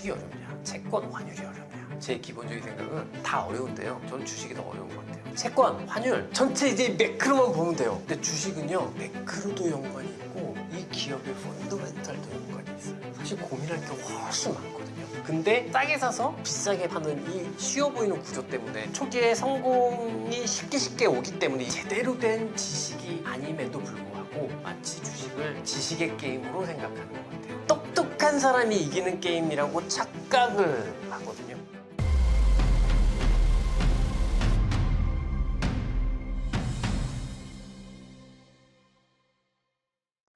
주식이 어렵냐? 채권 환율이 어렵냐? 제 기본적인 생각은 다 어려운데요. 저는 주식이 더 어려운 것 같아요. 채권 환율. 전체 이제 매크로만 보면 돼요. 근데 주식은요 매크로도 연관이 있고 이 기업의 펀더멘탈도 연관이 있어요. 사실 고민할 게 훨씬 많거든요. 근데 싸게 사서 비싸게 파는 이 쉬워 보이는 구조 때문에 초기에 성공이 쉽게 쉽게 오기 때문에 제대로 된 지식이 아님에도 불구하고 마치 주식을 지식의 게임으로 생각하는 것 같아요. 똑똑한 사람이 이기는 게임이라고 착각을 하거든요.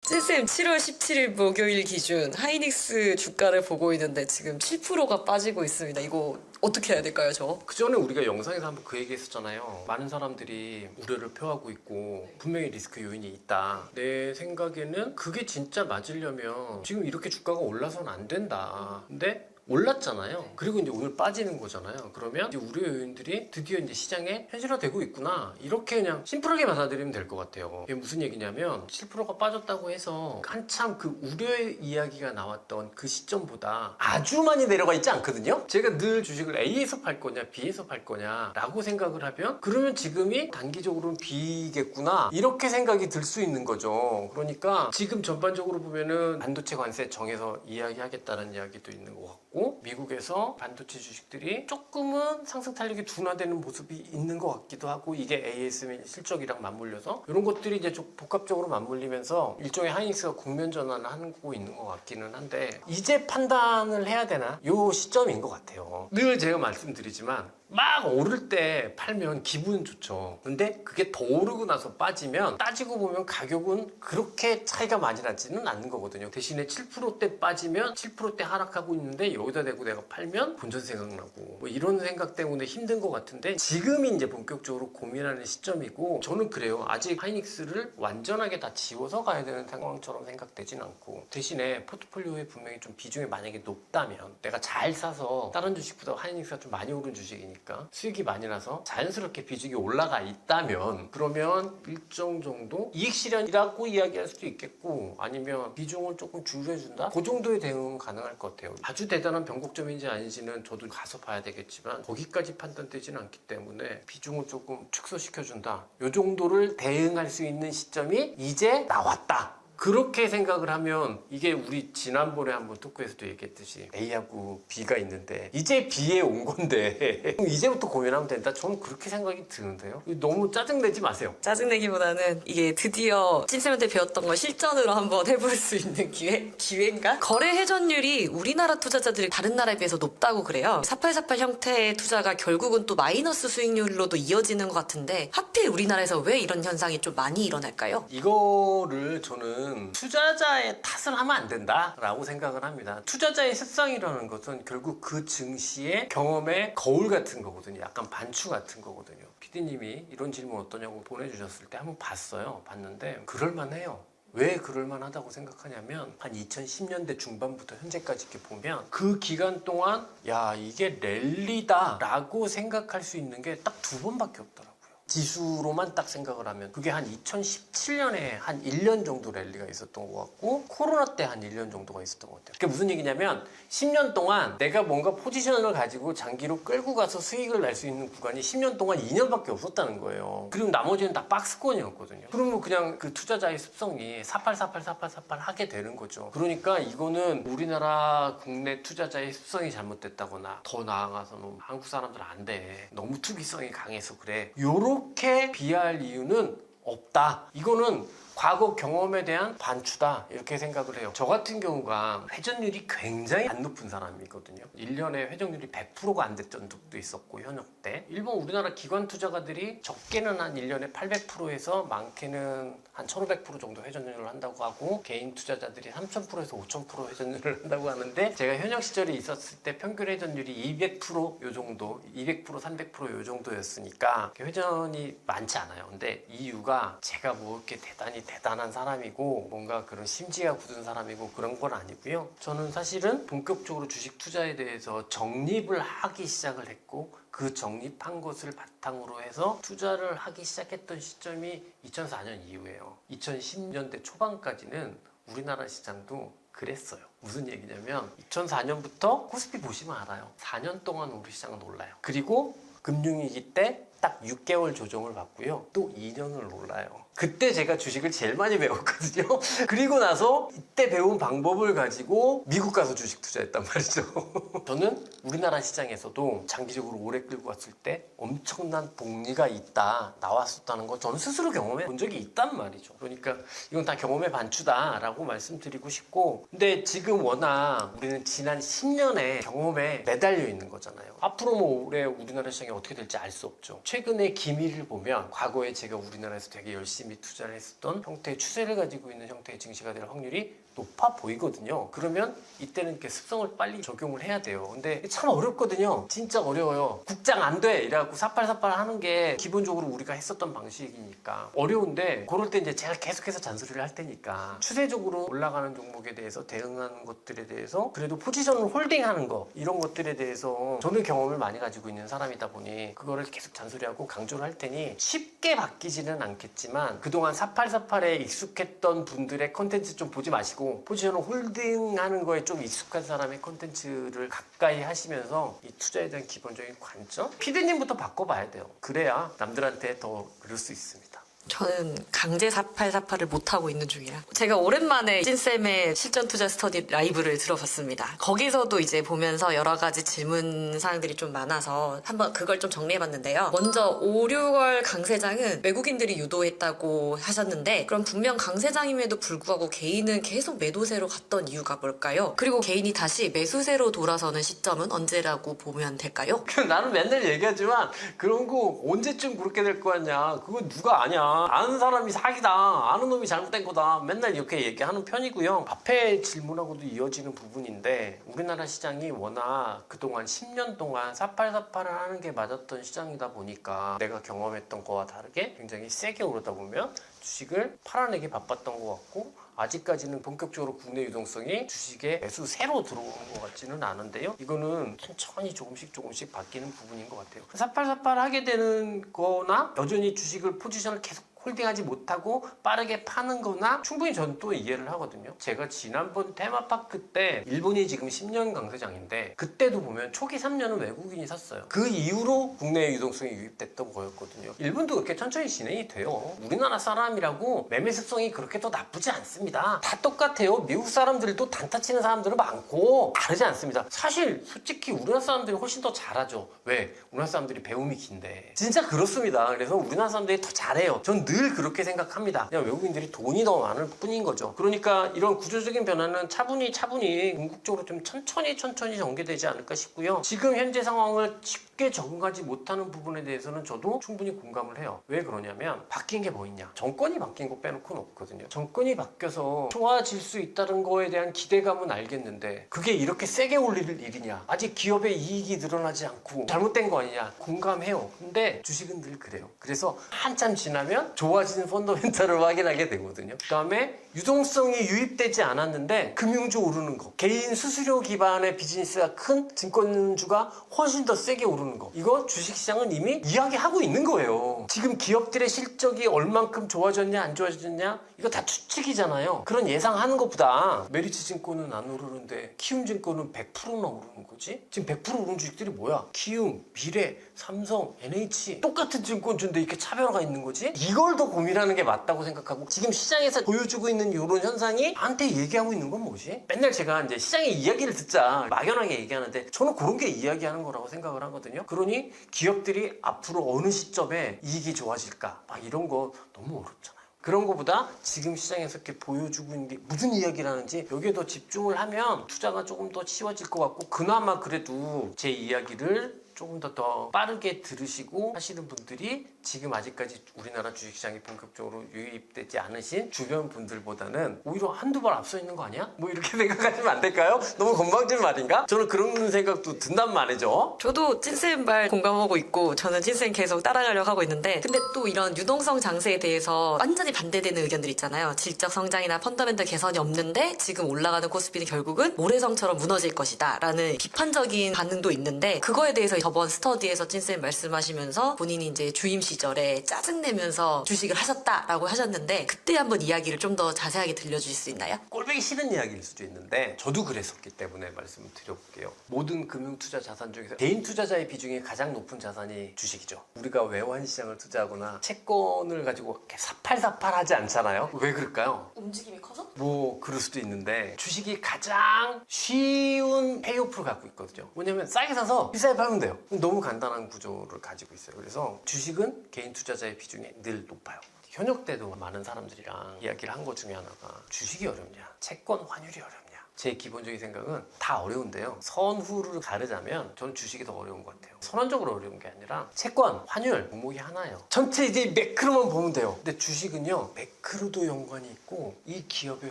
쌤쌤 7월 17일 목요일 기준 하이닉스 주가를 보고 있는데 지금 7%가 빠지고 있습니다. 이거 어떻게 해야 될까요, 저? 그 전에 우리가 영상에서 한번 그 얘기 했었잖아요. 많은 사람들이 우려를 표하고 있고 분명히 리스크 요인이 있다. 내 생각에는 그게 진짜 맞으려면 지금 이렇게 주가가 올라서는 안 된다. 근데 올랐잖아요. 그리고 이제 오늘 빠지는 거잖아요. 그러면 이제 우려 요인들이 드디어 이제 시장에 현실화되고 있구나. 이렇게 그냥 심플하게 받아들이면 될 것 같아요. 이게 무슨 얘기냐면 7%가 빠졌다고 해서 한참 그 우려의 이야기가 나왔던 그 시점보다 아주 많이 내려가 있지 않거든요. 제가 늘 주식을 A에서 팔 거냐 B에서 팔 거냐라고 생각을 하면 그러면 지금이 단기적으로는 B겠구나 이렇게 생각이 들 수 있는 거죠. 그러니까 지금 전반적으로 보면은 반도체 관세 정해서 이야기하겠다는 이야기도 있는 것 같고 미국에서 반도체 주식들이 조금은 상승 탄력이 둔화되는 모습이 있는 것 같기도 하고 이게 ASM 실적이랑 맞물려서 이런 것들이 이제 좀 복합적으로 맞물리면서 일종의 하이닉스가 국면 전환을 하고 있는 것 같기는 한데 이제 판단을 해야 되나 요 시점인 것 같아요. 늘 제가 말씀드리지만 막 오를 때 팔면 기분은 좋죠. 근데 그게 더 오르고 나서 빠지면 따지고 보면 가격은 그렇게 차이가 많이 나지는 않는 거거든요. 대신에 7%대 빠지면 7%대 하락하고 있는데 여기다 대고 내가 팔면 본전 생각나고 뭐 이런 생각 때문에 힘든 것 같은데 지금이 이제 본격적으로 고민하는 시점이고 저는 그래요. 아직 하이닉스를 완전하게 다 지워서 가야 되는 상황처럼 생각되진 않고 대신에 포트폴리오에 분명히 좀 비중이 만약에 높다면 내가 잘 사서 다른 주식보다 하이닉스가 좀 많이 오른 주식이니까 수익이 많이 나서 자연스럽게 비중이 올라가 있다면 그러면 일정 정도 이익 실현이라고 이야기할 수도 있겠고 아니면 비중을 조금 줄여준다? 그 정도의 대응은 가능할 것 같아요. 아주 대단한 변곡점인지 아닌지는 저도 가서 봐야 되겠지만 거기까지 판단되지는 않기 때문에 비중을 조금 축소시켜준다. 이 정도를 대응할 수 있는 시점이 이제 나왔다 그렇게 생각을 하면 이게 우리 지난번에 한번 토크에서도 얘기했듯이 A하고 B가 있는데 이제 B에 온 건데 이제부터 고민하면 된다. 저는 그렇게 생각이 드는데요. 너무 짜증내지 마세요. 짜증내기보다는 이게 드디어 찜쌤한테 배웠던 걸 실전으로 한번 해볼 수 있는 기회? 기회인가? 거래 회전율이 우리나라 투자자들이 다른 나라에 비해서 높다고 그래요. 4848 형태의 투자가 결국은 또 마이너스 수익률로도 이어지는 것 같은데 하필 우리나라에서 왜 이런 현상이 좀 많이 일어날까요? 이거를 저는 투자자의 탓을 하면 안 된다라고 생각을 합니다. 투자자의 습성이라는 것은 결국 그 증시의 경험의 거울 같은 거거든요. 약간 반추 같은 거거든요. PD님이 이런 질문 어떠냐고 보내주셨을 때 한번 봤어요. 봤는데 그럴만해요. 왜 그럴만하다고 생각하냐면 한 2010년대 중반부터 현재까지 이렇게 보면 그 기간 동안 야 이게 랠리다 라고 생각할 수 있는 게 딱 두 번밖에 없더라고요. 지수로만 딱 생각을 하면 그게 한 2017년에 한 1년 정도 랠리가 있었던 것 같고 코로나 때 한 1년 정도가 있었던 것 같아요. 그게 무슨 얘기냐면 10년 동안 내가 뭔가 포지션을 가지고 장기로 끌고 가서 수익을 낼 수 있는 구간이 10년 동안 2년밖에 없었다는 거예요. 그리고 나머지는 다 박스권이었거든요. 그러면 그냥 그 투자자의 습성이 4848 4848 하게 되는 거죠. 그러니까 이거는 우리나라 국내 투자자의 습성이 잘못됐다거나 더 나아가서 는 한국 사람들 안 돼. 너무 투기성이 강해서 그래. 요 렇게 비할 이유는 없다. 이거는 과거 경험에 대한 반추다 이렇게 생각을 해요. 저 같은 경우가 회전율이 굉장히 안 높은 사람이거든요. 1년에 회전율이 100%가 안 됐던 적도 있었고 현역 때. 일본 우리나라 기관 투자가들이 적게는 한 1년에 800%에서 많게는 한 1500% 정도 회전율을 한다고 하고 개인 투자자들이 3000%에서 5000% 회전율을 한다고 하는데 제가 현역 시절에 있었을 때 평균 회전율이 200%요 정도 200% 300%요 정도였으니까 회전이 많지 않아요. 근데 이유가 제가 뭐 이렇게 대단히 대단한 사람이고 뭔가 그런 심지가 굳은 사람이고 그런 건 아니고요. 저는 사실은 본격적으로 주식 투자에 대해서 정립을 하기 시작을 했고 그 정립한 것을 바탕으로 해서 투자를 하기 시작했던 시점이 2004년 이후예요. 2010년대 초반까지는 우리나라 시장도 그랬어요. 무슨 얘기냐면 2004년부터 코스피 보시면 알아요. 4년 동안 우리 시장은 올라요. 그리고 금융위기 때 딱 6개월 조정을 받고요. 또 2년을 올라요. 그때 제가 주식을 제일 많이 배웠거든요. 그리고 나서 이때 배운 방법을 가지고 미국 가서 주식 투자했단 말이죠. 저는 우리나라 시장에서도 장기적으로 오래 끌고 왔을 때 엄청난 복리가 있다 나왔었다는 거 저는 스스로 경험해 본 적이 있단 말이죠. 그러니까 이건 다 경험의 반추다라고 말씀드리고 싶고 근데 지금 워낙 우리는 지난 10년의 경험에 매달려 있는 거잖아요. 앞으로 뭐 올해 우리나라 시장이 어떻게 될지 알 수 없죠. 최근의 기미를 보면 과거에 제가 우리나라에서 되게 열심히 투자를 했었던 형태의 추세를 가지고 있는 형태의 증시가 될 확률이 높아 보이거든요. 그러면 이때는 이렇게 습성을 빨리 적용을 해야 돼요. 근데 참 어렵거든요. 진짜 어려워요. 국장 안 돼! 이래갖고 사팔사팔 하는 게 기본적으로 우리가 했었던 방식이니까 어려운데 그럴 때 이제 제가 계속해서 잔소리를 할 테니까 추세적으로 올라가는 종목에 대해서 대응하는 것들에 대해서 그래도 포지션을 홀딩하는 거 이런 것들에 대해서 저는 경험을 많이 가지고 있는 사람이다 보니 그거를 계속 잔소리하고 강조를 할 테니 쉽게 바뀌지는 않겠지만 그동안 사팔사팔에 익숙했던 분들의 컨텐츠 좀 보지 마시고 포지션을 홀딩하는 거에 좀 익숙한 사람의 컨텐츠를 가까이 하시면서 이 투자에 대한 기본적인 관점? 피디님부터 바꿔봐야 돼요. 그래야 남들한테 더 그럴 수 있습니다 저는 강제 4848을 못하고 있는 중이라. 제가 오랜만에 찐쌤의 실전 투자 스터디 라이브를 들어봤습니다. 거기서도 이제 보면서 여러 가지 질문 사항들이 좀 많아서 한번 그걸 좀 정리해봤는데요. 먼저 5, 6월 강세장은 외국인들이 유도했다고 하셨는데 그럼 분명 강세장임에도 불구하고 개인은 계속 매도세로 갔던 이유가 뭘까요? 그리고 개인이 다시 매수세로 돌아서는 시점은 언제라고 보면 될까요? 나는 맨날 얘기하지만 그런 거 언제쯤 그렇게 될 거 아니야 그거 누가 아냐 아는 사람이 사기다. 아는 놈이 잘못된 거다. 맨날 이렇게 얘기하는 편이고요. 앞에 질문하고도 이어지는 부분인데 우리나라 시장이 워낙 그동안 10년 동안 사팔사팔을 하는 게 맞았던 시장이다 보니까 내가 경험했던 거와 다르게 굉장히 세게 오르다 보면 주식을 팔아내기 바빴던 것 같고 아직까지는 본격적으로 국내 유동성이 주식에 매수 새로 들어오는 것 같지는 않은데요. 이거는 천천히 조금씩 조금씩 바뀌는 부분인 것 같아요. 사팔사팔 하게 되는 거나 여전히 주식을 포지션을 계속 홀딩하지 못하고 빠르게 파는 거나 충분히 저는 또 이해를 하거든요. 제가 지난번 테마파크 때 일본이 지금 10년 강세장인데 그때도 보면 초기 3년은 외국인이 샀어요. 그 이후로 국내 유동성이 유입됐던 거였거든요. 일본도 그렇게 천천히 진행이 돼요. 우리나라 사람이라고 매매 습성이 그렇게 또 나쁘지 않습니다. 다 똑같아요. 미국 사람들도 단타 치는 사람들은 많고 다르지 않습니다. 사실 솔직히 우리나라 사람들이 훨씬 더 잘하죠. 왜? 우리나라 사람들이 배움이 긴데. 진짜 그렇습니다. 그래서 우리나라 사람들이 더 잘해요. 전늘 그렇게 생각합니다. 그냥 외국인들이 돈이 더 많을 뿐인 거죠. 그러니까 이런 구조적인 변화는 차분히 차분히 궁극적으로 좀 천천히 천천히 전개되지 않을까 싶고요. 지금 현재 상황을 쉽게 적응하지 못하는 부분에 대해서는 저도 충분히 공감을 해요. 왜 그러냐면 바뀐 게 뭐 있냐? 정권이 바뀐 거 빼놓고는 없거든요. 정권이 바뀌어서 좋아질 수 있다는 거에 대한 기대감은 알겠는데 그게 이렇게 세게 올릴 일이냐? 아직 기업의 이익이 늘어나지 않고 잘못된 거 아니냐? 공감해요. 근데 주식은 늘 그래요. 그래서 한참 지나면 좋아지는 펀더멘탈을 확인하게 되거든요. 그 다음에 유동성이 유입되지 않았는데 금융주 오르는 거. 개인 수수료 기반의 비즈니스가 큰 증권주가 훨씬 더 세게 오르는 거. 이거 주식시장은 이미 이야기하고 있는 거예요. 지금 기업들의 실적이 얼만큼 좋아졌냐 안 좋아졌냐 이거 다 추측이잖아요. 그런 예상하는 것보다 메리츠 증권은 안 오르는데 키움 증권은 100%나 오르는 거지? 지금 100% 오른 주식들이 뭐야? 키움, 미래, 삼성, NH 똑같은 증권주인데 이렇게 차별화가 있는 거지? 이걸 더 고민하는 게 맞다고 생각하고 지금 시장에서 보여주고 있는 이런 현상이 나한테 얘기하고 있는 건 뭐지? 맨날 제가 이제 시장의 이야기를 듣자 막연하게 얘기하는데 저는 그런 게 이야기하는 거라고 생각을 하거든요. 그러니 기업들이 앞으로 어느 시점에 이익이 좋아질까 막 이런 거 너무 어렵잖아요. 그런 거보다 지금 시장에서 이렇게 보여주고 있는 게 무슨 이야기를 하는지 여기에 더 집중을 하면 투자가 조금 더 쉬워질 것 같고 그나마 그래도 제 이야기를 조금 더 더 빠르게 들으시고 하시는 분들이 지금 아직까지 우리나라 주식시장이 본격적으로 유입되지 않으신 주변 분들보다는 오히려 한두 발 앞서 있는 거 아니야? 뭐 이렇게 생각하시면 안 될까요? 너무 건방진 말인가? 저는 그런 생각도 든단 말이죠. 저도 찐쌤 말 공감하고 있고 저는 찐쌤 계속 따라가려고 하고 있는데 근데 또 이런 유동성 장세에 대해서 완전히 반대되는 의견들 있잖아요. 질적 성장이나 펀더멘털 개선이 없는데 지금 올라가는 코스피는 결국은 모래성처럼 무너질 것이다 라는 비판적인 반응도 있는데 그거에 대해서 저번 스터디에서 찐쌤 말씀하시면서 본인이 이제 주임 시 시절에 짜증내면서 주식을 하셨다라고 하셨는데 그때 한번 이야기를 좀 더 자세하게 들려주실 수 있나요? 꼴보기 싫은 이야기일 수도 있는데 저도 그랬었기 때문에 말씀을 드려볼게요. 모든 금융 투자 자산 중에서 개인 투자자의 비중이 가장 높은 자산이 주식이죠. 우리가 외환 시장을 투자하거나 채권을 가지고 이렇게 사팔사팔하지 않잖아요. 왜 그럴까요? 움직임이 커서? 뭐 그럴 수도 있는데 주식이 가장 쉬운 페이오프를 갖고 있거든요. 뭐냐면 싸게 사서 비싸게 팔면 돼요. 너무 간단한 구조를 가지고 있어요. 그래서 주식은 개인 투자자의 비중이 늘 높아요. 현역 때도 많은 사람들이랑 이야기를 한 것 중에 하나가 주식이 어렵냐, 채권 환율이 어렵냐. 제 기본적인 생각은 다 어려운데요. 선후를 가르자면 저는 주식이 더 어려운 것 같아요. 선언적으로 어려운 게 아니라 채권, 환율, 종목이 하나예요. 전체 이제 매크로만 보면 돼요. 근데 주식은요, 매크로도 연관이 있고 이 기업의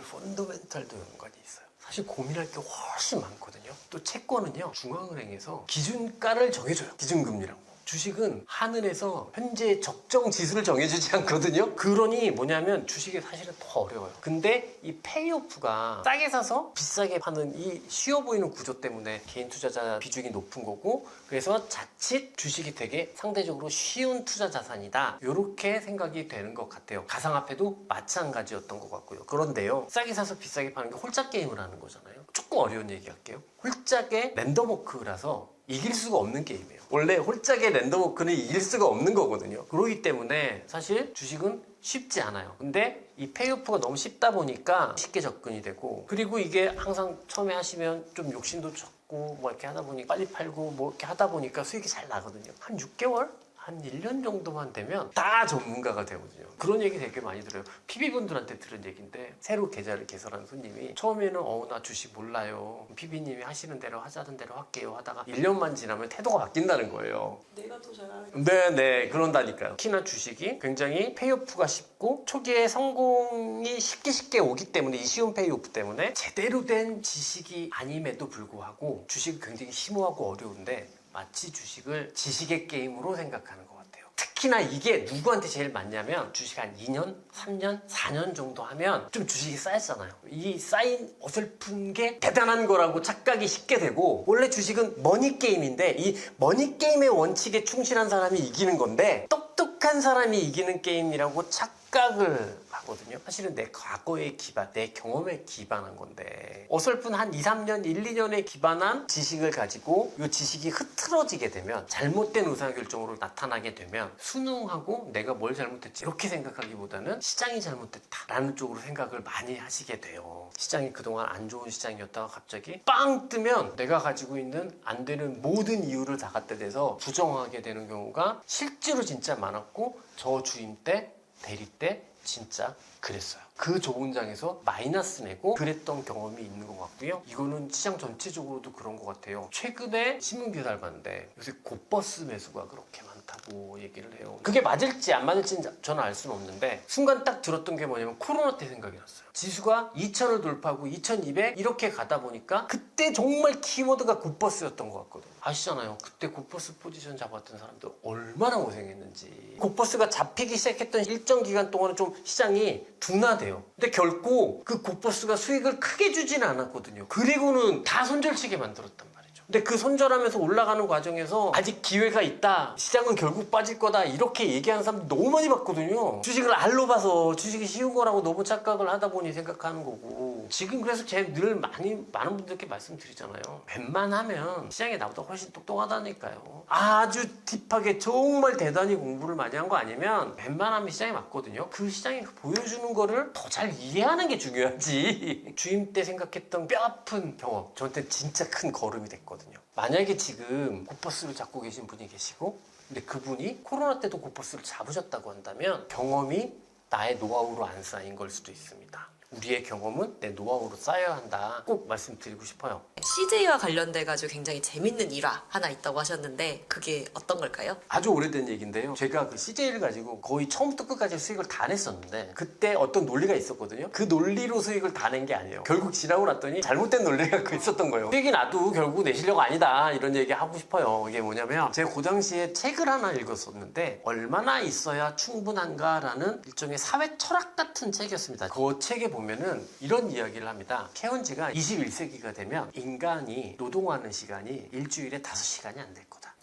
펀더멘탈도 연관이 있어요. 사실 고민할 게 훨씬 많거든요. 또 채권은요, 중앙은행에서 기준가를 정해줘요. 기준금리라고. 주식은 하늘에서 현재 적정 지수를 정해주지 않거든요. 그러니 뭐냐면 주식이 사실은 더 어려워요. 근데 이 페이오프가 싸게 사서 비싸게 파는 이 쉬워 보이는 구조 때문에 개인 투자자 비중이 높은 거고 그래서 자칫 주식이 되게 상대적으로 쉬운 투자 자산이다. 이렇게 생각이 되는 것 같아요. 가상화폐도 마찬가지였던 것 같고요. 그런데요. 싸게 사서 비싸게 파는 게 홀짝 게임을 하는 거잖아요. 조금 어려운 얘기 할게요. 홀짝의 랜덤워크라서 이길 수가 없는 게임이에요. 원래 홀짝의 랜덤 워크는 이길 수가 없는 거거든요. 그러기 때문에 사실 주식은 쉽지 않아요. 근데 이 페이오프가 너무 쉽다 보니까 쉽게 접근이 되고 그리고 이게 항상 처음에 하시면 좀 욕심도 적고 뭐 이렇게 하다 보니 빨리 팔고 뭐 이렇게 하다 보니까 수익이 잘 나거든요. 한 6개월? 한 1년 정도만 되면 다 전문가가 되거든요. 그런 얘기 되게 많이 들어요. PB분들한테 들은 얘기인데 새로 계좌를 개설한 손님이 처음에는 어 나 주식 몰라요. PB님이 하시는 대로 하자는 대로 할게요 하다가 1년만 지나면 태도가 바뀐다는 거예요. 내가 더 잘하는 네네 그런다니까요 특히나 주식이 굉장히 페이오프가 쉽고 초기에 성공이 쉽게 쉽게 오기 때문에 이 쉬운 페이오프 때문에 제대로 된 지식이 아님에도 불구하고 주식이 굉장히 심오하고 어려운데 마치 주식을 지식의 게임으로 생각하는 것 같아요 특히나 이게 누구한테 제일 맞냐면 주식 한 2년, 3년, 4년 정도 하면 좀 주식이 쌓였잖아요. 이 쌓인 어설픈 게 대단한 거라고 착각이 쉽게 되고 원래 주식은 머니 게임인데 이 머니 게임의 원칙에 충실한 사람이 이기는 건데 똑똑한 사람이 이기는 게임이라고 착 각을 하거든요. 사실은 내 과거에 기반, 내 경험에 기반한 건데 어설픈 한 2, 3년, 1, 2년에 기반한 지식을 가지고 이 지식이 흐트러지게 되면 잘못된 의사결정으로 나타나게 되면 순응하고 내가 뭘 잘못했지 이렇게 생각하기보다는 시장이 잘못됐다라는 쪽으로 생각을 많이 하시게 돼요. 시장이 그동안 안 좋은 시장이었다가 갑자기 빵 뜨면 내가 가지고 있는 안 되는 모든 이유를 다 갖다 대서 부정하게 되는 경우가 실제로 진짜 많았고 저 주임 때 대리 때 진짜 그랬어요. 그 좁은 장에서 마이너스 내고 그랬던 경험이 있는 것 같고요. 이거는 시장 전체적으로도 그런 것 같아요. 최근에 신문 기사를 봤는데 요새 곧버스 매수가 그렇게 많 다고 얘기를 해요. 그게 맞을지 안 맞을지는 저는 알 수는 없는데 순간 딱 들었던 게 뭐냐면 코로나 때 생각이 났어요. 지수가 2000을 돌파하고 2200 이렇게 가다 보니까 그때 정말 키워드가 곧버스였던 것 같거든요. 아시잖아요. 그때 곧버스 포지션 잡았던 사람들 얼마나 고생했는지. 곧버스가 잡히기 시작했던 일정 기간 동안은 좀 시장이 둔화돼요. 근데 결코 그 곧버스가 수익을 크게 주지는 않았거든요. 그리고는 다 손절치게 만들었단 말이에요. 근데 그 손절하면서 올라가는 과정에서 아직 기회가 있다. 시장은 결국 빠질 거다. 이렇게 얘기하는 사람 너무 많이 봤거든요. 주식을 알로 봐서 주식이 쉬운 거라고 너무 착각을 하다 보니 생각하는 거고. 지금 그래서 제가 늘 많이, 많은 분들께 말씀드리잖아요. 웬만하면 시장이 나보다 훨씬 똑똑하다니까요. 아주 딥하게 정말 대단히 공부를 많이 한 거 아니면 웬만하면 시장이 맞거든요. 그 시장이 보여주는 거를 더 잘 이해하는 게 중요하지. 주임 때 생각했던 뼈 아픈 경험. 저한테 진짜 큰 걸음이 됐거든요. 만약에 지금 곧버스를 잡고 계신 분이 계시고 근데 그분이 코로나 때도 곧버스를 잡으셨다고 한다면 경험이 나의 노하우로 안 쌓인 걸 수도 있습니다. 우리의 경험은 내 노하우로 쌓여야 한다. 꼭 말씀드리고 싶어요. CJ와 관련돼 가지고 굉장히 재밌는 일화 하나 있다고 하셨는데 그게 어떤 걸까요? 아주 오래된 얘기인데요. 제가 그 CJ를 가지고 거의 처음부터 끝까지 수익을 다 냈었는데 그때 어떤 논리가 있었거든요. 그 논리로 수익을 다 낸 게 아니에요. 결국 지나고 났더니 잘못된 논리를 갖고 있었던 거예요. 수익이 나도 결국 내 실력 아니다 이런 얘기 하고 싶어요. 이게 뭐냐면 제가 그 당시에 책을 하나 읽었었는데 얼마나 있어야 충분한가라는 일종의 사회 철학 같은 책이었습니다. 그 책에 보면 은 이런 이야기를 합니다. 케언지가 21세기가 되면 인간이 노동하는 시간이 일주일에 5시간이 안 될 거다.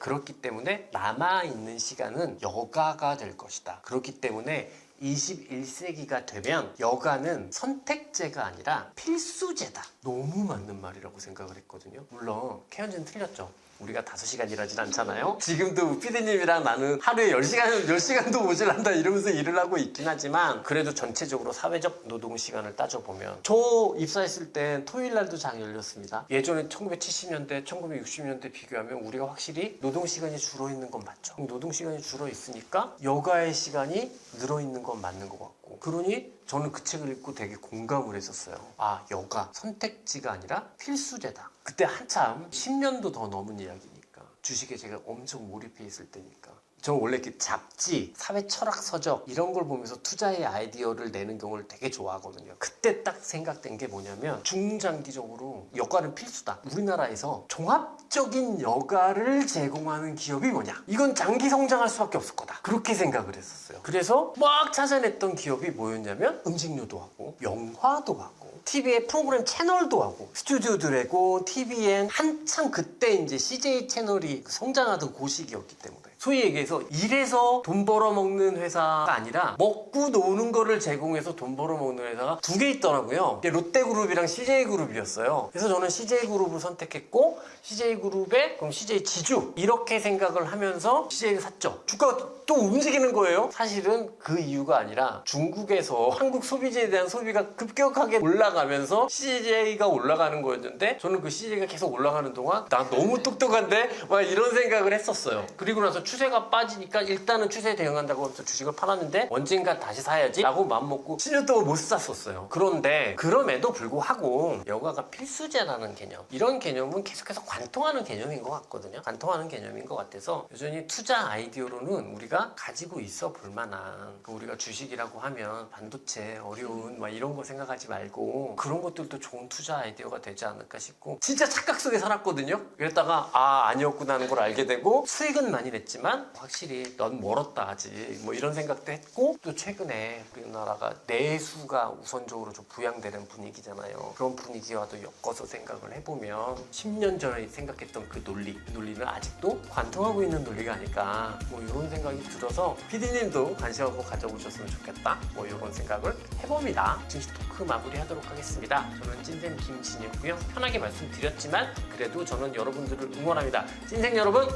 그렇기 때문에 남아있는 시간은 여가가 될 것이다. 그렇기 때문에 21세기가 되면 여가는 선택제가 아니라 필수제다. 너무 맞는 말이라고 생각을 했거든요. 물론 케언즈는 틀렸죠. 우리가 5시간 일하진 않잖아요. 지금도 피디님이랑 나는 하루에 10시간, 10시간도 모질란다 이러면서 일을 하고 있긴 하지만 그래도 전체적으로 사회적 노동 시간을 따져보면 저 입사했을 땐 토요일 날도 장 열렸습니다. 예전에 1970년대, 1960년대 비교하면 우리가 확실히 노동 시간이 줄어 있는 건 맞죠. 노동 시간이 줄어 있으니까 여가의 시간이 늘어 있는 건 맞는 것 같고 그러니 저는 그 책을 읽고 되게 공감을 했었어요. 아, 여가 선택지가 아니라 필수제다. 그때 한참 10년도 더 넘은 이야기니까 주식에 제가 엄청 몰입해 있을 때니까 저는 원래 이렇게 잡지, 사회 철학 서적 이런 걸 보면서 투자의 아이디어를 내는 경우를 되게 좋아하거든요. 그때 딱 생각된 게 뭐냐면 중장기적으로 여가는 필수다. 우리나라에서 종합적인 여가를 제공하는 기업이 뭐냐? 이건 장기 성장할 수밖에 없을 거다. 그렇게 생각을 했었어요. 그래서 막 찾아냈던 기업이 뭐였냐면 음식료도 하고 영화도 하고 TV에 프로그램 채널도 하고 스튜디오 드래곤, TVN 한창 그때 이제 CJ 채널이 성장하던 고시기였기 때문에 소위 얘기해서 일해서 돈 벌어먹는 회사가 아니라 먹고 노는 거를 제공해서 돈 벌어먹는 회사가 두 개 있더라고요. 롯데그룹이랑 CJ그룹이었어요. 그래서 저는 CJ그룹을 선택했고 CJ그룹에 그럼 CJ 지주 이렇게 생각을 하면서 CJ를 샀죠. 주가가 또 움직이는 거예요. 사실은 그 이유가 아니라 중국에서 한국 소비재에 대한 소비가 급격하게 올라가면서 CJ가 올라가는 거였는데 저는 그 CJ가 계속 올라가는 동안 나 너무 똑똑한데 막 이런 생각을 했었어요. 그리고 나서 추세가 빠지니까 일단은 추세에 대응한다고 하면서 주식을 팔았는데 언젠가 다시 사야지 라고 마음먹고 10년 동안 못 샀었어요. 그런데 그럼에도 불구하고 여가가 필수제라는 개념 이런 개념은 계속해서 관통하는 개념인 것 같거든요. 관통하는 개념인 것 같아서 여전히 투자 아이디어로는 우리가 가지고 있어 볼 만한 그 우리가 주식이라고 하면 반도체 어려운 막 이런 거 생각하지 말고 그런 것들도 좋은 투자 아이디어가 되지 않을까 싶고 진짜 착각 속에 살았거든요. 그랬다가 아 아니었구나 하는 걸 알게 되고 수익은 많이 냈지만 확실히 넌 멀었다 아직 뭐 이런 생각도 했고 또 최근에 우리나라가 내수가 우선적으로 좀 부양되는 분위기잖아요. 그런 분위기와도 엮어서 생각을 해보면 10년 전에 생각했던 그 논리, 그 논리는 아직도 관통하고 있는 논리가 아닐까 뭐 이런 생각이 들어서 PD님도 관심 한번 가져보셨으면 좋겠다 뭐 이런 생각을 해봅니다. 증시 토크 마무리하도록 하겠습니다. 저는 찐생 김진이고요. 편하게 말씀드렸지만 그래도 저는 여러분들을 응원합니다. 찐생 여러분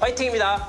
화이팅입니다.